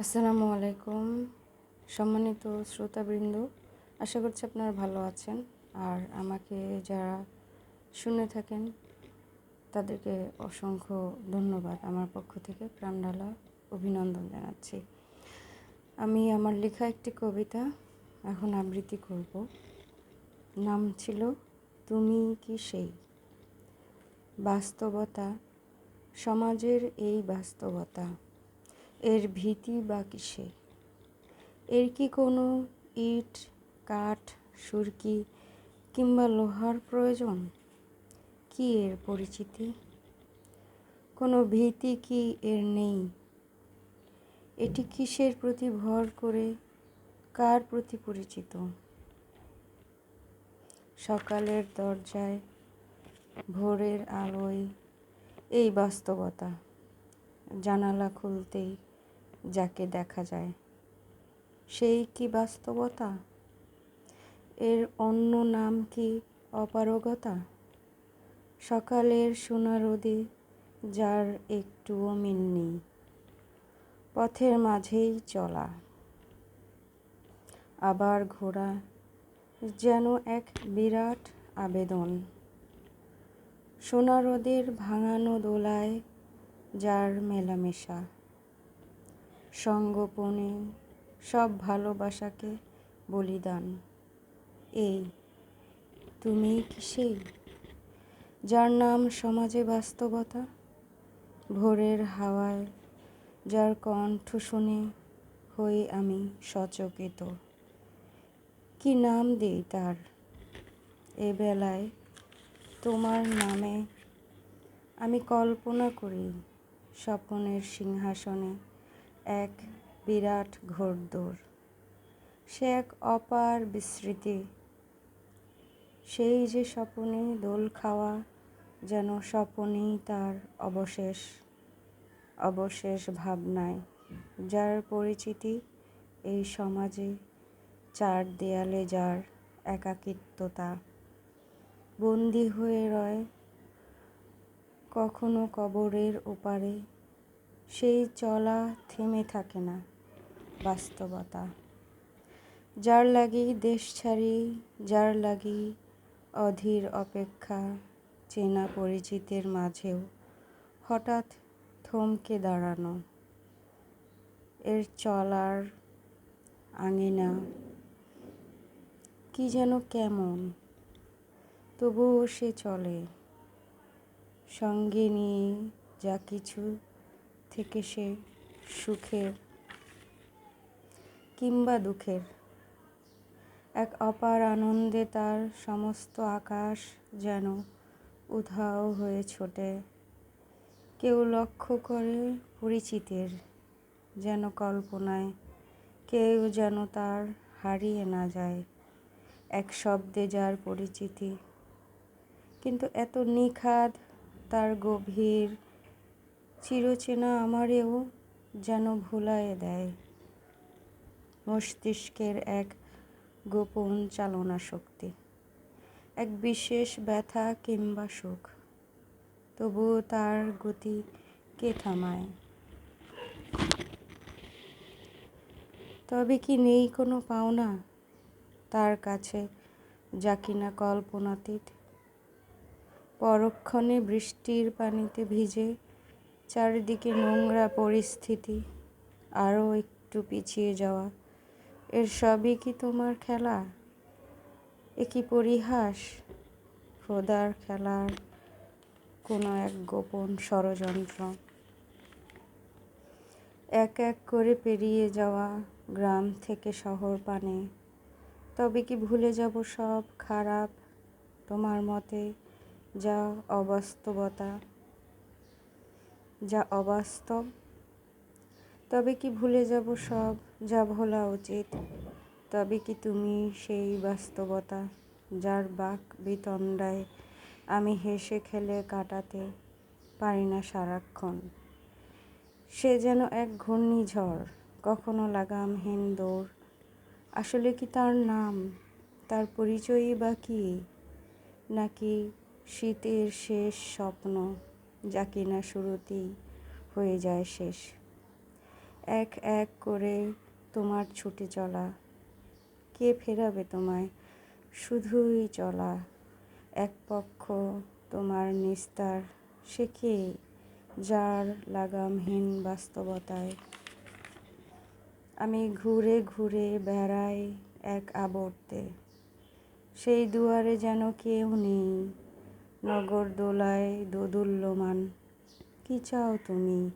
আসসালামু আলাইকুম, সম্মানিত শ্রোতাবৃন্দ। আশা করছি আপনারা ভালো আছেন। আর আমাকে যারা শুনে থাকেন, তাদেরকে অসংখ্য ধন্যবাদ। আমার পক্ষ থেকে প্রাণডালা অভিনন্দন জানাচ্ছি। আমি আমার লেখা একটি কবিতা এখন আবৃত্তি করব। নাম ছিল তুমি কি সেই? বাস্তবতা, সমাজের এই বাস্তবতা। এর ভীতি বা কিসে এর কি কোনো ইট, কাঠ, সুরকি কিংবা লোহার প্রয়োজন? কি এর পরিচিতি? কোনো ভীতি কি এর নেই? এটি কিসের প্রতি ভর করে? কার প্রতি পরিচিত? সকালের দরজায়, ভোরের আলোয়, এই বাস্তবতা, জানালা খুলতেই। যাকে দেখা যায়। সেই কি বাস্তবতা? এর অন্য নাম কি অপারগতা? সকালের সোনা রোদে যার একটুও মিল নেই, পথের মাঝেই চলা। আবার ঘোরা যেন এক বিরাট আবেদন। সোনা রোদের ভাঙানো দোলায় যার মেলামেশা। সঙ্গোপনে সব ভালোবাসাকে বলিদান। এই তুমি কি সেই যার নাম সমাজে বাস্তবতা? ভোরের হাওয়ায় যার কণ্ঠ শুনে হই আমি সচকিত। কি নাম দেই তার? এ বেলায় তোমার নামে আমি কল্পনা করি স্বপনের সিংহাসনে। এক বিরাট ঘোরদৌড় সে এক অপার বিস্মৃতি। সেই যে স্বপনে দোল খাওয়া যেন স্বপনেই তার অবশেষ অবশেষ ভাবনায়। যার পরিচিতি এই সমাজে চার দেয়ালে যার একাকিত্বতা। বন্দি হয়ে রয় কখনো কবরের ওপারে সেই চলা থেমে থাকে না বাস্তবতা। যার লাগি দেশ ছাড়ি, যার লাগি অধীর অপেক্ষা চেনা পরিচিতের মাঝেও হঠাৎ থমকে দাঁড়ানো। এর চলার আঙিনা কি যেন কেমন, তবুও সে চলে। সঙ্গে নিয়ে যা কিছু থেকে সে সুখের কিংবা দুঃখের। এক অপার আনন্দে তার সমস্ত আকাশ যেন উধাও হয়ে ছোটে। কেউ লক্ষ্য করে পরিচিতের যেন কল্পনায়, কেউ যেন তার হারিয়ে না যায় এক শব্দে যার পরিচিতি। কিন্তু এত নিখাদ, তার গভীর চিরচেনা আমারেও যেন ভুলায় দেয়। মস্তিষ্কের এক গোপন চালনা শক্তি, এক বিশেষ ব্যথা কিংবা সুখ তবুও তার গতি কে থামায়? তবে কি নেই কোনো পাওনা তার কাছে যা কিনা কল্পনাতীত? পরক্ষণে বৃষ্টির পানিতে ভিজে চারিদিকে নোংরা পরিস্থিতি, আরও একটু পিছিয়ে যাওয়া, এর সবই কি তোমার খেলা? এ কি পরিহাস? খোদার খেলার কোনো এক গোপন ষড়যন্ত্র। এক এক করে পেরিয়ে যাওয়া গ্রাম থেকে শহর পানে, তবে কি ভুলে যাব সব খারাপ? তোমার মতে যা অবাস্তবতা যা অবাস্তব। তবে কি ভুলে যাব সব? যা ভোলা উচিত। তবে কি তুমি সেই বাস্তবতা যার বাক বিতণ্ডায় আমি হেসে খেলে কাটাতে পারি না সারাক্ষণ? সে যেন এক ঘূর্ণিঝড়, কখনো লাগামহীন দৌড়। আসলে কি তার নাম? তার পরিচয়ই বা কী? নাকি শীতের শেষ স্বপ্ন? যা কিনা শুরুতেই হয়ে যায় শেষ। এক এক করে তোমার ছুটে চলা। কে ফেরাবে তোমায়? শুধুই চলা। এক পক্ষ তোমার নিস্তার। সে কে? যার লাগামহীন বাস্তবতায়। আমি ঘুরে ঘুরে বেড়াই এক আবর্তে। সেই দুয়ারে যেন কেউ নেই। নগর দোলায় দোদুল্যমান। কি চাও তুমি,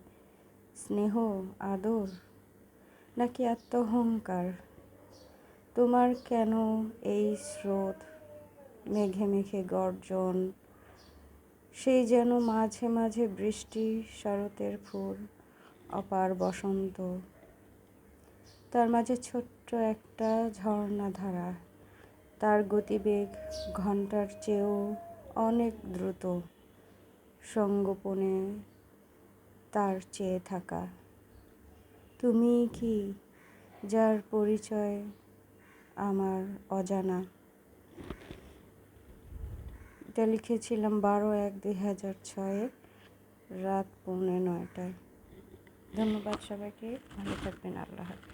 স্নেহ, আদর, নাকি আত্মহংকার? তোমার কেন এই স্রোত, মেঘে মেঘে গর্জন, সেই যেন মাঝে মাঝে বৃষ্টি, শরতের ফুল, অপার বসন্ত? তার মাঝে ছোট্ট একটা ঝর্ণা ধারা তার গতিবেগ ঘণ্টার চেয়েও অনেক দ্রুত সঙ্গোপনে তার চেয়ে থাকা। তুমি কি যার পরিচয় আমার অজানা? এটা লিখেছিলাম বারো এক দুই হাজার ছয়ে রাত পৌনে নয়টায়। ধন্যবাদ সবাইকে, ভালো থাকবেন, আল্লাহ হাফিজ।